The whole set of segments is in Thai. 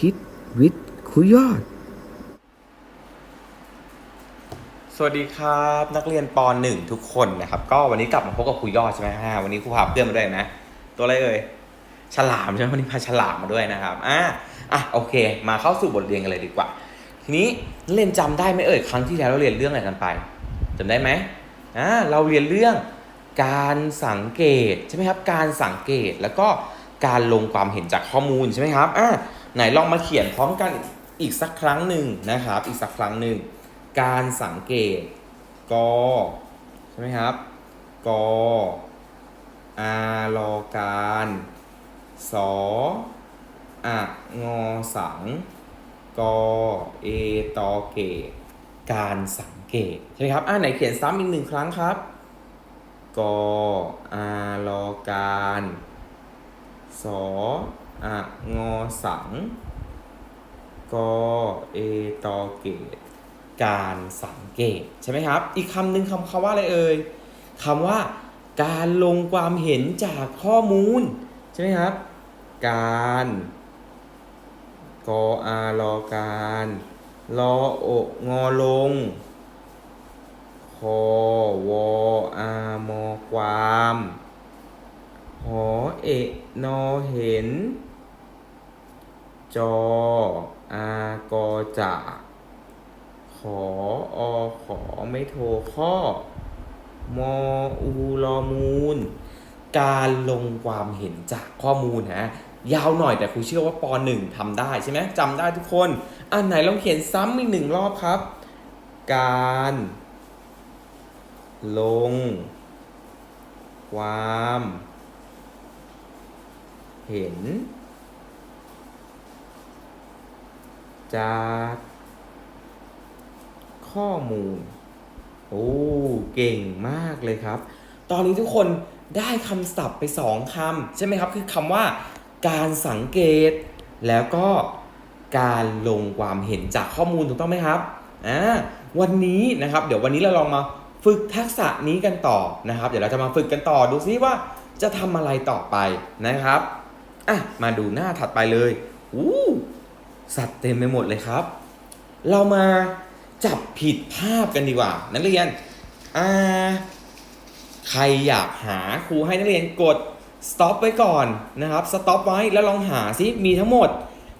คิดวิทย์คุยยอด สวัสดีครับ นักเรียนป .1 ทุกคนนะครับ ก็วันนี้กลับมาพบกับครูยอดใช่ไหมฮะวันนี้ครูพาเพื่อนมาด้วยนะ ตัวอะไรเอ่ยฉลามใช่ไหมวันนี้พาฉลามมาด้วยนะครับอะอะโอเค มาเข้าสู่บทเรียนกันเลยดีกว่า ทีนี้เรียนจำได้ไหมเอ่ยครั้งที่แล้วเราเรียนเรื่องอะไรกันไปจำได้ไหมอ่าเราเรียนเรื่องการสังเกตใช่ไหมครับ การสังเกตแล้วก็การลงความเห็นจากข้อมูลใช่ไหมครับอะ ไหนลองมาเขียนพร้อมกันอีกสักครั้งหนึ่งนะครับ อีกสักครั้งหนึ่ง การสังเกตกใช่ไหมครับกอารอการสออะงอสังกอเอตอเกตการสังเกตใช่ไหมครับอ่าไหนเขียนซ้ำอีกหนึ่งครั้งครับกอารอการสอ อะงอสัง กเอตอเกต การสังเกต ใช่ไหมครับ อีกคำหนึ่งคำคำว่าอะไรเอ่ยคำว่า การลงความเห็นจากข้อมูล ใช่ไหมครับ การกออารอการรออกงอลงคอวออามอความหอเอะนอเห็น จออากอจากขออขอไม่โทรข้อ มออูรอมูล การลงความเห็นจากข้อมูลฮะยาวหน่อยแต่ครูเชื่อว่าป .1 ทำได้ใช่ไหมจำได้ทุกคน อันไหนลองเขียนซ้ำอีกหนึ่งรอบครับ การ ลง ความ เห็น จาก ข้อมูล โอ้ เก่งมากเลยครับ ตอนนี้ทุกคนได้คำศัพท์ไปสองคำใช่ไหมครับ คือคำว่า การสังเกต แล้วก็การลงความเห็นจากข้อมูลถูกต้องไหมครับอ่าวันนี้นะครับ เดี๋ยววันนี้เราลองมาฝึกทักษะนี้กันต่อนะครับ เดี๋ยวเราจะมาฝึกกันต่อดูซิว่าจะทำอะไรต่อไปนะครับอะมาดูหน้าถัดไปเลยอู้ สัตว์เต็มไปหมดเลยครับ เรามาจับผิดภาพกันดีกว่า นักเรียนอ่าใครอยากหาครูให้นักเรียนกด stop ไว้ก่อนนะครับ stop ไว้แล้วลองหาซิมีทั้งหมด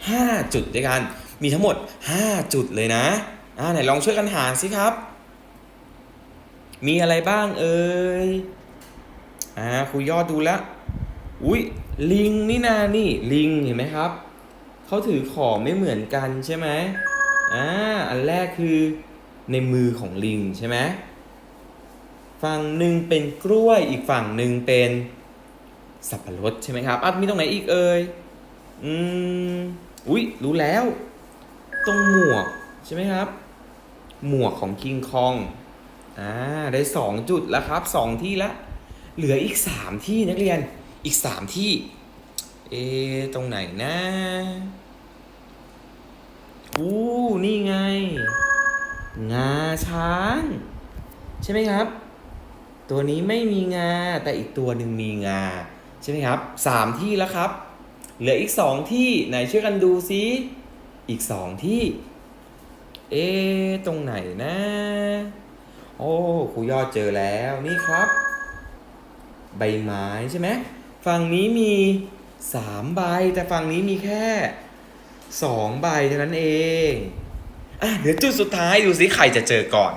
5 จุดด้วยกัน มีทั้งหมด 5 จุดเลยนะอ่าไหนลองช่วยกันหาสิครับ มีอะไรบ้างเอ่ยอ่าครูยอดดูแล้วอุ้ยลิงนี่นานี่ลิงเห็นไหมครับ เขาถือของไม่เหมือนกันใช่ไหมอ่าอันแรกคือในมือของลิงใช่ไหมฝั่งหนึ่งเป็นกล้วยอีกฝั่งหนึ่งเป็นสับปะรดใช่ไหมครับอะมีตรงไหนอีกเอ่ยอืมอุ๊ยรู้แล้ว ตรงหมวกใช่ไหมครับ หมวกของคิงคองอ่าได้สองจุดแล้วครับสองที่ละเหลืออีกสามที่นักเรียนอีกสามที่ เอ ตรงไหนนะ อู้ นี่ไง งาช้าง ใช่ไหมครับ ตัวนี้ไม่มีงา แต่อีกตัวหนึ่งมีงา ใช่ไหมครับสามที่แล้วครับ เหลืออีกสองที่ไหนช่วยกันดูซิอีกสองที่ เอ ตรงไหนนะ โอ้ครูยอดเจอแล้วนี่ครับ ใบไม้ใช่ไหมฝั่งนี้มี สามใบ แต่ฝั่งนี้มีแค่สองใบเท่านั้นเองอะเดี๋ยวจุดสุดท้ายดูซิใครจะเจอก่อน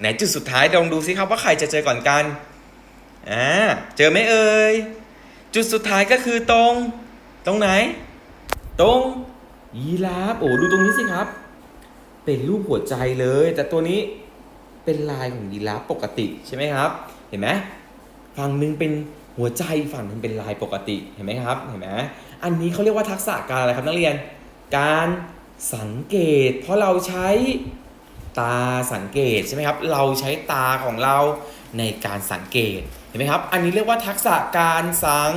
ไหนจุดสุดท้ายลองดูซิครับว่าใครจะเจอก่อนกันอ่าเจอไหมเอ่ยจุดสุดท้ายก็คือตรง ตรงไหน ตรงยีราฟโอ้ดูตรงนี้สิครับ เป็นรูปหัวใจเลย แต่ตัวนี้เป็นลายของยีราฟปกติใช่ไหมครับ เห็นไหมฝั่งหนึ่งเป็น หัวใจฝั่งนึงเป็นลายปกติเห็นไหมครับเห็นไหมอันนี้เขาเรียกว่าทักษะการอะไรครับนักเรียน การสังเกต เพราะเราใช้ตาสังเกตใช่ไหมครับ เราใช้ตาของเราในการสังเกตเห็นไหมครับ อันนี้เรียกว่าทักษะการสัง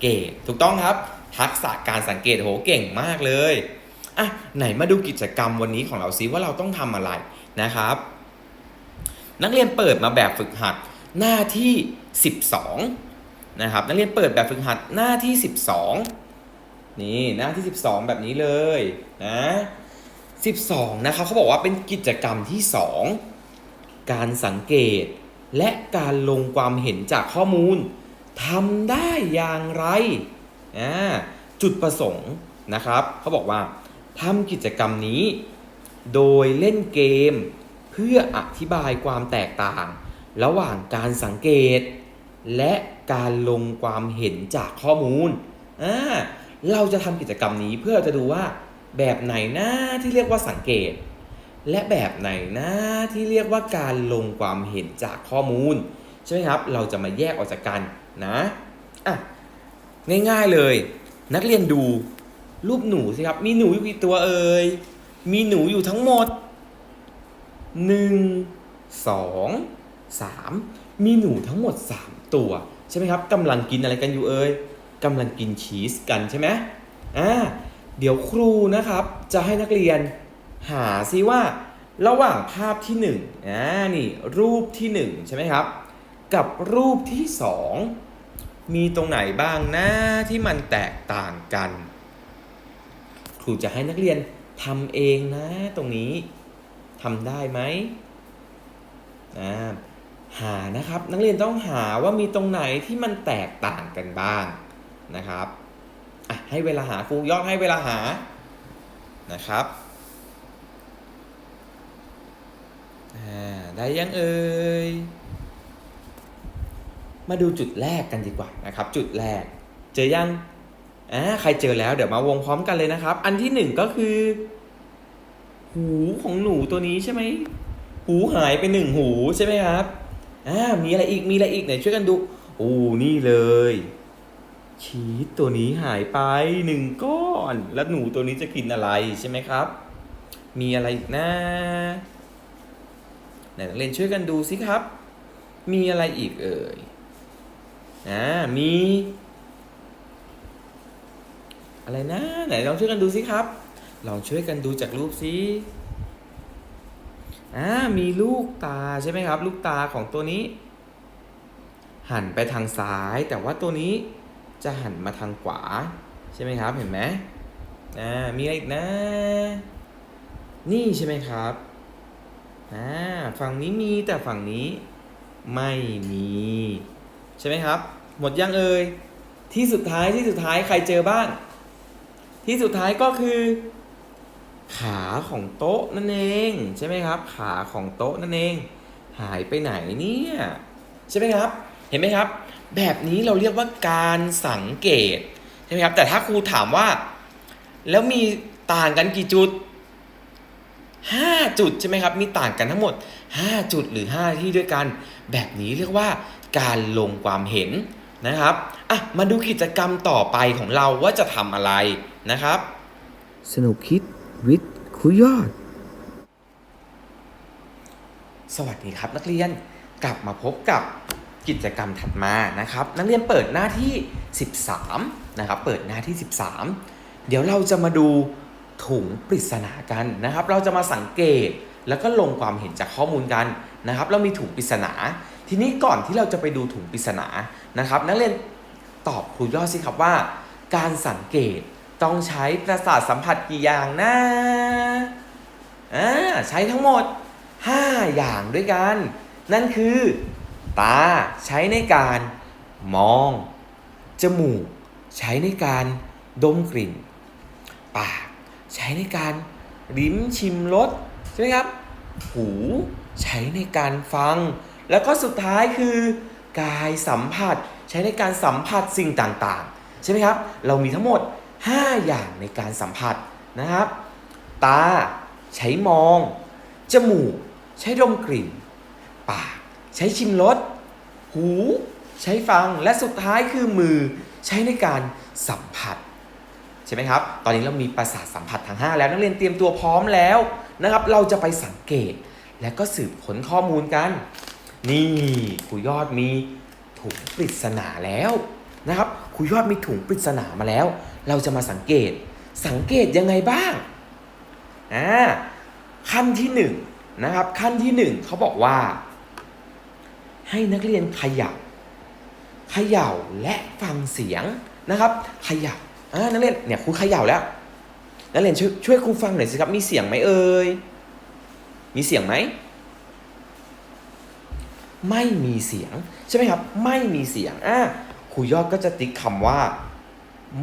เกตถูกต้องครับ ทักษะการสังเกตโหเก่งมากเลยอะไหนมาดูกิจกรรมวันนี้ของเราซิว่าเราต้องทำอะไรนะครับ นักเรียนเปิดมาแบบฝึกหัดหน้าที่ 12 นะครับนักเรียนเปิดแบบฝึกหัดหน้าที่ 12 นี่หน้าที่ 12 แบบนี้เลยนะ12 นะครับเขาบอกว่าเป็นกิจกรรมที่ 2 การสังเกต และการลงความเห็นจากข้อมูลทำได้อย่างไรอ่าจุดประสงค์นะครับเขาบอกว่าทำกิจกรรมนี้ โดยเล่นเกม เพื่ออธิบายความแตกต่าง ระหว่างการสังเกต และการลงความเห็นจากข้อมูลอ่าเราจะทำกิจกรรมนี้เพื่อจะดูว่า แบบไหนนะ ที่เรียกว่าสังเกต และแบบไหนนะที่เรียกว่าการลงความเห็นจากข้อมูล ใช่ไหมครับ เราจะมาแยกออกจากกันนะอะง่ายๆเลย นักเรียนดูรูปหนูสิครับ มีหนูอยู่กี่ตัวเอ่ยมีหนูอยู่ทั้งหมด 1 2 3 มีหนูทั้งหมด 3 ตัวใช่ไหมครับกำลังกินอะไรกันอยู่เอ่ยกำลังกินชีสกันใช่ไหมอ่าเดี๋ยวครูนะครับจะให้นักเรียนหาซิว่า ระหว่างภาพที่1อ่านี่รูปที่ 1 ใช่ไหมครับ กับรูปที่ 2 มีตรงไหนบ้างนะที่มันแตกต่างกัน ครูจะให้นักเรียนทำเองนะตรงนี้ทำได้ไหมอ่า หานะครับ นักเรียนต้องหาว่ามีตรงไหนที่มันแตกต่างกันบ้างนะครับอะให้เวลาหาครูยอดให้เวลาหานะครับอ่าได้ยังเอ่ยมาดูจุดแรกกันดีกว่านะครับ จุดแรก เจอยังอ่าใครเจอแล้วเดี๋ยวมาวงพร้อมกันเลยนะครับ อันที่หนึ่งก็คือ หูของหนูตัวนี้ใช่ไหมหูหายไปหนึ่งหูใช่ไหมครับ อ่ามีอะไรอีกมีอะไรอีกไหนช่วยกันดูโอ้นี่เลยชีสตัวนี้หายไปหนึ่งก้อน แล้วหนูตัวนี้จะกินอะไรใช่ไหมครับ มีอะไรอีกนะไหนนักเรียนช่วยกันดูสิครับ มีอะไรอีกเอ่ยอ่ามี อะไรนะ ไหนลองช่วยกันดูสิครับ ลองช่วยกันดูจากรูปสิ อ่ามีลูกตาใช่ไหมครับ ลูกตาของตัวนี้ หันไปทางซ้าย แต่ว่าตัวนี้จะหันมาทางขวา ใช่ไหมครับ เห็นไหมอ่ามีอะไรอีกนะ นี่ใช่ไหมครับอ่าฝั่งนี้มีแต่ฝั่งนี้ไม่มี ใช่ไหมครับ หมดยังเอ่ยที่สุดท้ายที่สุดท้ายใครเจอบ้าง ที่สุดท้ายก็คือ ขาของโต๊ะนั่นเองใช่ไหมครับ ขาของโต๊ะนั่นเอง หายไปไหนเนี่ยใช่ไหมครับ เห็นไหมครับ แบบนี้เราเรียกว่าการสังเกตใช่ไหมครับ แต่ถ้าครูถามว่า แล้วมีต่างกันกี่จุด5จุดใช่ไหมครับ มีต่างกันทั้งหมด5จุดหรือ5ที่ด้วยกัน แบบนี้เรียกว่าการลงความเห็นนะครับอะมาดูกิจกรรมต่อไปของเราว่าจะทำอะไรนะครับ สนุกคิด วิทย์ครูยอด สวัสดีครับนักเรียนกลับมาพบกับกิจกรรมถัดมานะครับ นักเรียนเปิดหน้าที่ 13 นะครับ เปิดหน้าที่ 13 เดี๋ยวเราจะมาดูถุงปริศนากันนะครับ เราจะมาสังเกตแล้วก็ลงความเห็นจากข้อมูลกันนะครับ เรามีถุงปริศนา ทีนี้ก่อนที่เราจะไปดูถุงปริศนานะครับ นักเรียนตอบครูยอดสิครับว่า การสังเกต ต้องใช้ประสาทสัมผัสกี่อย่างนะอ่าใช้ทั้งหมด 5 อย่างด้วยกัน นั่นคือ ตาใช้ในการมอง จมูก ใช้ในการดมกลิ่น ปาก ใช้ในการลิ้มชิมรสใช่ไหมครับ หูใช้ในการฟัง แล้วก็สุดท้ายคือกายสัมผัส ใช้ในการสัมผัสสิ่งต่างๆ ใช่ไหมครับ เรามีทั้งหมด 5 อย่างในการสัมผัสนะครับ ตาใช้มอง จมูก ใช้ดมกลิ่น ปาก ใช้ชิมรสหู ใช้ฟังและสุดท้ายคือมือใช้ในการสัมผัสใช่ไหมครับ ตอนนี้เรามีประสาทสัมผัสทั้ง 5 แล้วนักเรียนเตรียมตัวพร้อมแล้วนะครับ เราจะไปสังเกตและก็สืบค้นข้อมูลกัน นี่ครูยอดมีถุงปริศนาแล้วนะครับครูยอดมีถุงปริศนามาแล้ว เราจะมาสังเกต สังเกตยังไงบ้างอ่าขั้นที่หนึ่งนะครับขั้นที่หนึ่งเขาบอกว่า ให้นักเรียนขย่าเขย่าและฟังเสียงนะครับขย่าอ่านักเรียนเนี่ยครูเขย่าแล้วนักเรียนช่วยช่วยครูฟังหน่อยสิครับมีเสียงไหมเอ่ยมีเสียงไหมไม่มีเสียงใช่ไหมครับ ไม่มีเสียงอ่าครูยอดก็จะติ๊กคำว่า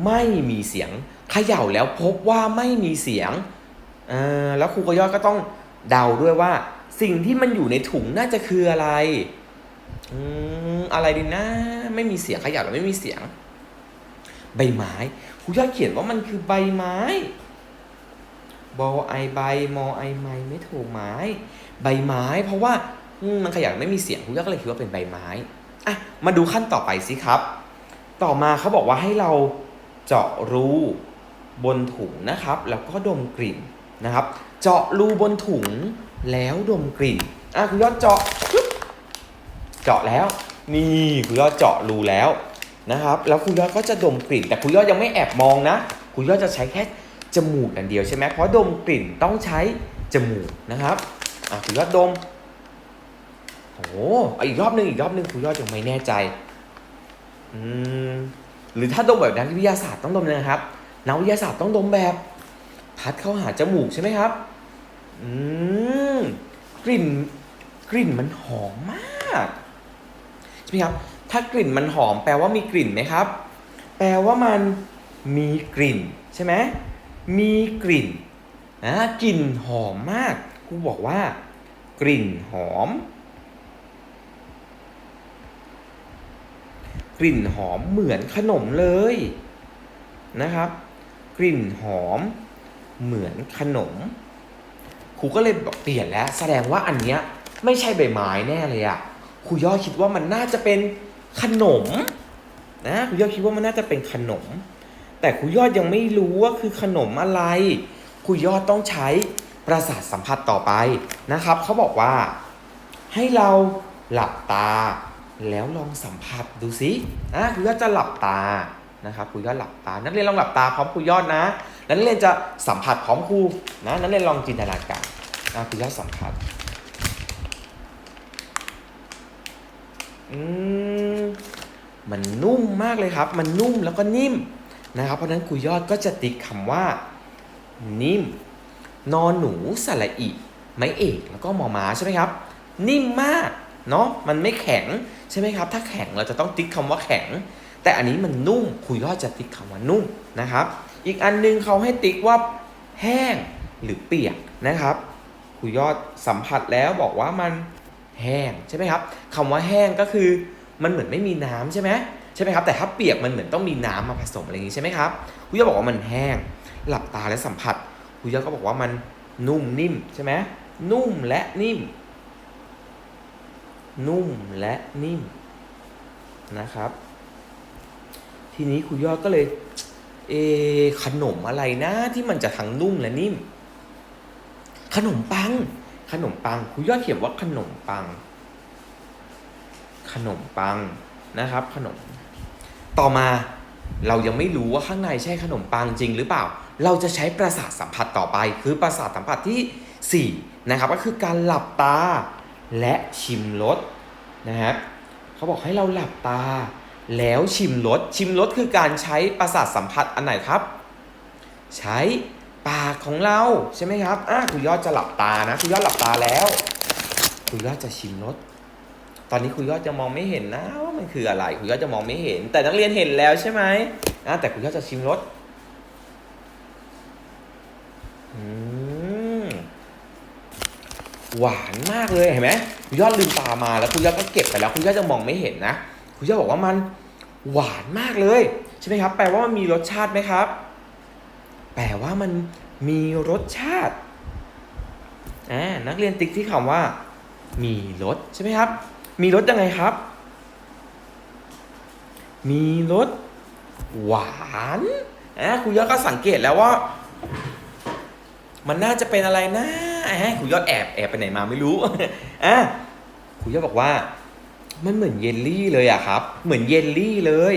ไม่มีเสียงเขย่าแล้วพบว่าไม่มีเสียงอ่าแล้วครูก็ยอดก็ต้องเดาด้วยว่า สิ่งที่มันอยู่ในถุงน่าจะคืออะไรอืมอะไรดีนะ ไม่มีเสียงเขย่าแล้วไม่มีเสียง ใบไม้ครูยอดเขียนว่ามันคือใบไม้บอไอใบมอไอไม้ไม่ถูกไม้ ใบไม้ เพราะว่ามมันขยับไม่มีเสียงครูยอดก็เลยคิดว่าเป็นใบไม้อะมาดูขั้นต่อไปสิครับ ต่อมาเขาบอกว่าให้เรา เจาะรูบนถุงนะครับ แล้วก็ดมกลิ่นนะครับ เจาะรูบนถุงแล้วดมกลิ่นอะคุณยอดเจาะเจาะแล้ว นี่คุณยอดเจาะรูแล้วนะครับ แล้วคุณยอดก็จะดมกลิ่น แต่คุณยอดยังไม่แอบมองนะ คุณยอดจะใช้แค่จมูกอย่างเดียวใช่ไหมเพราะดมกลิ่นต้องใช้จมูกนะครับอะคุณยอดดมโอ้โหเอาอีกรอบหนึ่งอีกรอบหนึ่งคุณยอดยังไม่แน่ใจ อืม หรือถ้าดมแบบนักวิทยาศาสตร์ต้องดมยังไงครับนักวิทยาศาสตร์ต้องดมแบบ พัดเข้าหาจมูกใช่ไหมครับ อืมกลิ่นกลิ่นมันหอมมากใช่ไหมครับ ถ้ากลิ่นมันหอมแปลว่ามีกลิ่นไหมครับ แปลว่ามันมีกลิ่นใช่ไหมมีกลิ่นนะกลิ่นหอมมากครูบอกว่า กลิ่นหอม กลิ่นหอมเหมือนขนมเลยนะครับ กลิ่นหอมเหมือนขนมครูก็เลยบอกเปลี่ยนแล้ว แสดงว่าอันเนี้ยไม่ใช่ใบไม้แน่เลยอะครูย่อคิดว่ามันน่าจะเป็นขนมนะครูย่อคิดว่ามันน่าจะเป็นขนม แต่ครูยอดยังไม่รู้ว่าคือขนมอะไรครูยอดต้องใช้ประสาทสัมผัสต่อไปนะครับเขาบอกว่าให้เราหลับตา แล้วลองสัมผัสดูสิอะครูยอดจะหลับตานะครับครูยอดหลับตา นักเรียนลองหลับตาพร้อมครูยอดนะ นักเรียนจะสัมผัสพร้อมครูนะ นักเรียนลองจินตนาการนะครูยอดสัมผัสอืมมันนุ่มมากเลยครับ มันนุ่มแล้วก็นิ่มนะครับ เพราะนั้นครูยอดก็จะติ๊กคำว่า นิ่ม นอนหนูสระอิไม้เอกแล้วก็มอมาใช่ไหมครับ นิ่มมาก เนาะมันไม่แข็งใช่ไหมครับ ถ้าแข็งเราจะต้องติ๊กคำว่าแข็ง แต่อันนี้มันนุ่มครูยอดจะติ๊กคำว่านุ่มนะครับ อีกอันนึงเขาให้ติ๊กว่าแห้งหรือเปียกนะครับครูยอดสัมผัสแล้วบอกว่ามันแห้งใช่ไหมครับคำว่าแห้งก็คือมันเหมือนไม่มีน้ำใช่ไหมใช่ไหมครับแต่ถ้าเปียกมันเหมือนต้องมีน้ำมาผสมอะไรอย่างนี้ใช่ไหมครับครูยอดบอกว่ามันแห้ง หลับตาและสัมผัสครูยอดก็บอกว่ามันนุ่มนิ่มใช่ไหมนุ่มและนิ่ม นุ่มและนิ่มนะครับ ทีนี้ครูยอดก็เลย เอขนมอะไรนะ ที่มันจะทั้งนุ่มและนิ่ม ขนมปัง ขนมปังครูยอดเขียนว่าขนมปัง ขนมปังนะครับ ขนม ต่อมาเรายังไม่รู้ว่าข้างในใช่ขนมปังจริงหรือเปล่า เราจะใช้ประสาทสัมผัสต่อไป คือประสาทสัมผัสที่ 4 นะครับ ก็คือการหลับตา และชิมรสนะครับเขาบอกให้เราหลับตา แล้วชิมรสชิมรสคือการใช้ประสาทสัมผัสอันไหนครับ ใช้ปากของเราใช่ไหมครับอะคุณยอดจะหลับตานะคุณยอดหลับตาแล้วคุณยอดจะชิมรสตอนนี้คุณยอดจะมองไม่เห็นนะว่ามันคืออะไรคุณยอดจะมองไม่เห็น แต่นักเรียนเห็นแล้วใช่ไหมอะแต่คุณยอดจะชิมรสอืม หวานมากเลยเห็นไหมคุณยอดลืมตามาแล้วคุณยอดก็เก็บไปแล้ว คุณยอดจะมองไม่เห็นนะ คุณยอดบอกว่ามันหวานมากเลย ใช่ไหมครับ แปลว่ามันมีรสชาติไหมครับ แปลว่ามันมีรสชาติอ่านักเรียนติ๊กที่คำว่า มีรสใช่ไหมครับ มีรสยังไงครับ มีรสหวานอ่าคุณยอดก็สังเกตแล้วว่า มันน่าจะเป็นอะไรนะ คุณยอดแอบแอบไปไหนมาไม่รู้อ่าคุณยอดบอกว่า มันเหมือนเยลลี่เลยอะครับ เหมือนเยลลี่เลย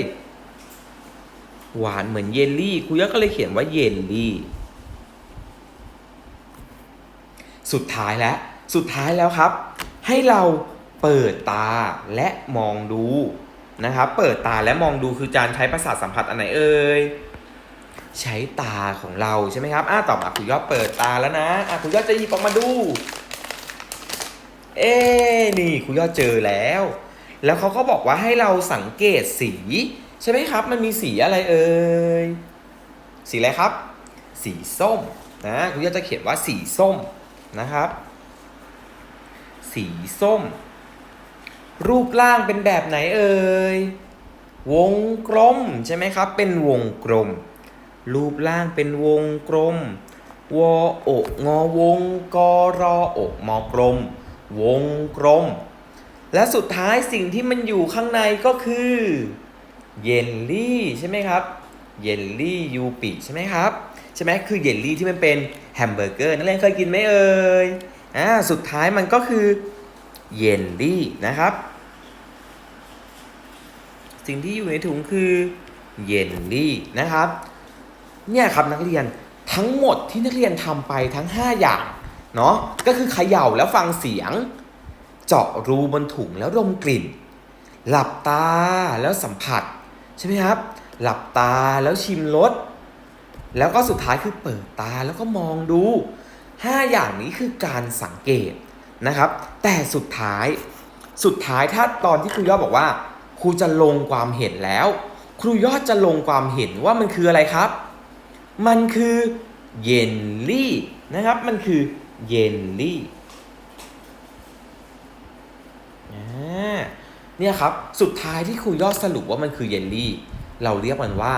หวานเหมือนเยลลี่ครูยอดก็เลยเขียนว่าเยลลี่ สุดท้ายแล้วสุดท้ายแล้วครับ ให้เราเปิดตาและมองดูนะครับ เปิดตาและมองดูคือการใช้ประสาทสัมผัสอันไหนเอ่ย ใช้ตาของเราใช่ไหมครับอะต่อมาครูยอดเปิดตาแล้วนะอะครูยอดจะหยิบออกมาดู เอ๊นี่ครูยอดเจอแล้ว แล้วเขาก็บอกว่าให้เราสังเกตสี ใช่ไหมครับ มันมีสีอะไรเอ่ย สีอะไรครับ สีส้มนะครูยอดจะเขียนว่าสีส้มนะครับ สีส้ม รูปร่างเป็นแบบไหนเอ่ย วงกลมใช่ไหมครับ เป็นวงกลม รูปร่างเป็นวงกลม วออกงอวงกอรออกมอกลม วงกลม และสุดท้ายสิ่งที่มันอยู่ข้างในก็คือเยลลี่ใช่ไหมครับ เยลลี่ยูปิใช่ไหมครับ ใช่ไหมคือเยลลี่ที่มันเป็นแฮมเบอร์เกอร์นักเรียนเคยกินไหมเอ่ยอ่าสุดท้ายมันก็คือเยลลี่นะครับ สิ่งที่อยู่ในถุงคือเยลลี่นะครับ เนี่ยครับนักเรียนทั้งหมดที่นักเรียนทำไปทั้ง 5 อย่างเนาะก็คือเขย่าแล้วฟังเสียง เจาะรูบนถุงแล้วดมกลิ่น หลับตาแล้วสัมผัสใช่ไหมครับ หลับตาแล้วชิมรสแล้วก็สุดท้ายคือเปิดตาแล้วก็มองดู 5 อย่างนี้คือการสังเกตนะครับ แต่สุดท้ายสุดท้ายถ้าตอนที่ครูยอดบอกว่าครูจะลงความเห็นแล้ว ครูยอดจะลงความเห็นว่ามันคืออะไรครับ มันคือเยลลี่นะครับ มันคือเยลลี่เนี่ยครับ สุดท้ายที่ครูยอดสรุปว่ามันคือเยลลี่ เราเรียกมันว่า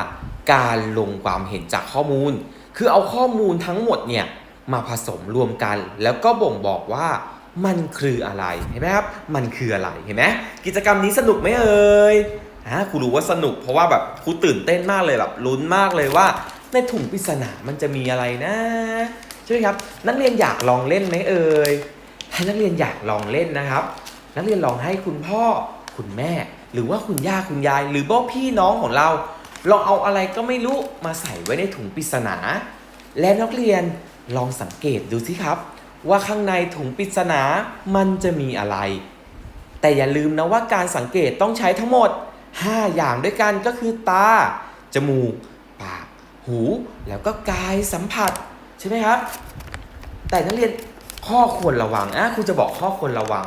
การลงความเห็นจากข้อมูล คือเอาข้อมูลทั้งหมดเนี่ยมาผสมรวมกัน แล้วก็บ่งบอกว่ามันคืออะไรเห็นไหมครับ มันคืออะไรเห็นไหมกิจกรรมนี้สนุกไหมเอ่ยอ่าครูรู้ว่าสนุกเพราะว่าแบบครูตื่นเต้นมากเลยแบบลุ้นมากเลยว่า ในถุงปริศนามันจะมีอะไรนะ ใช่ไหมครับ นักเรียนอยากลองเล่นไหมเอ่ยถ้านักเรียนอยากลองเล่นนะครับ นักเรียนลองให้คุณพ่อคุณแม่ หรือว่าคุณย่าคุณยาย หรือว่พี่น้องของเราลองเอาอะไรก็ไม่รู้มาใส่ไว้ในถุงปริศนา และนักเรียนลองสังเกตดูสิครับ ว่าข้างในถุงปริศนามันจะมีอะไร แต่อย่าลืมนะว่าการสังเกตต้องใช้ทั้งหมด 5 อย่างด้วยกันก็คือตา จมูก ปาก หู แล้วก็กายสัมผัสใช่ไหมครับ แต่นักเรียนข้อควรระวังอะครูจะบอกข้อควรระวัง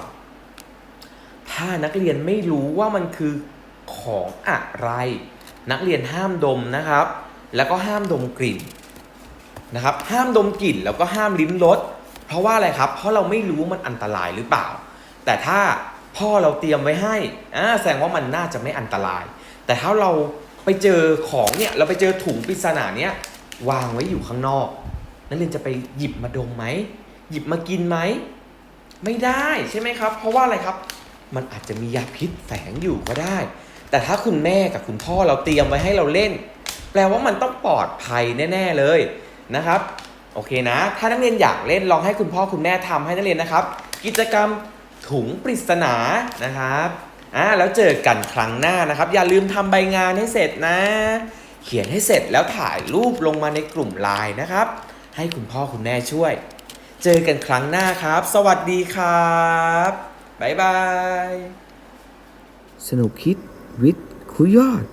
ถ้านักเรียนไม่รู้ว่ามันคือของอะไร นักเรียนห้ามดมนะครับ แล้วก็ห้ามดมกลิ่นนะครับ ห้ามดมกลิ่นแล้วก็ห้ามลิ้มรสเพราะว่าอะไรครับ เพราะเราไม่รู้มันอันตรายหรือเปล่า แต่ถ้าพ่อเราเตรียมไว้ให้อ่าแสดงว่ามันน่าจะไม่อันตราย แต่ถ้าเรา ไปเจอของเนี่ยเราไปเจอถุงปริศนาเนี่ยวางไว้อยู่ข้างนอก นักเรียนจะไปหยิบมาดมไหมหยิบมากินไหมไม่ได้ใช่ไหมครับ เพราะว่าอะไรครับ มันอาจจะมียาพิษแฝงอยู่ก็ได้ แต่ถ้าคุณแม่กับคุณพ่อเราเตรียมไว้ให้เราเล่น แปลว่ามันต้องปลอดภัยแน่ ๆเลยนะครับโอเคนะ ถ้านักเรียนอยากเล่นลองให้คุณพ่อคุณแม่ทำให้นักเรียนนะครับ กิจกรรมถุงปริศนานะครับ อ่าแล้วเจอกันครั้งหน้านะครับ อย่าลืมทำใบงานให้เสร็จนะ เขียนให้เสร็จแล้วถ่ายรูปลงมาในกลุ่มไลน์นะครับ ให้คุณพ่อคุณแม่ช่วย เจอกันครั้งหน้าครับ สวัสดีครับบ๊ายบาย สนุกคิดวิทย์คุยยอด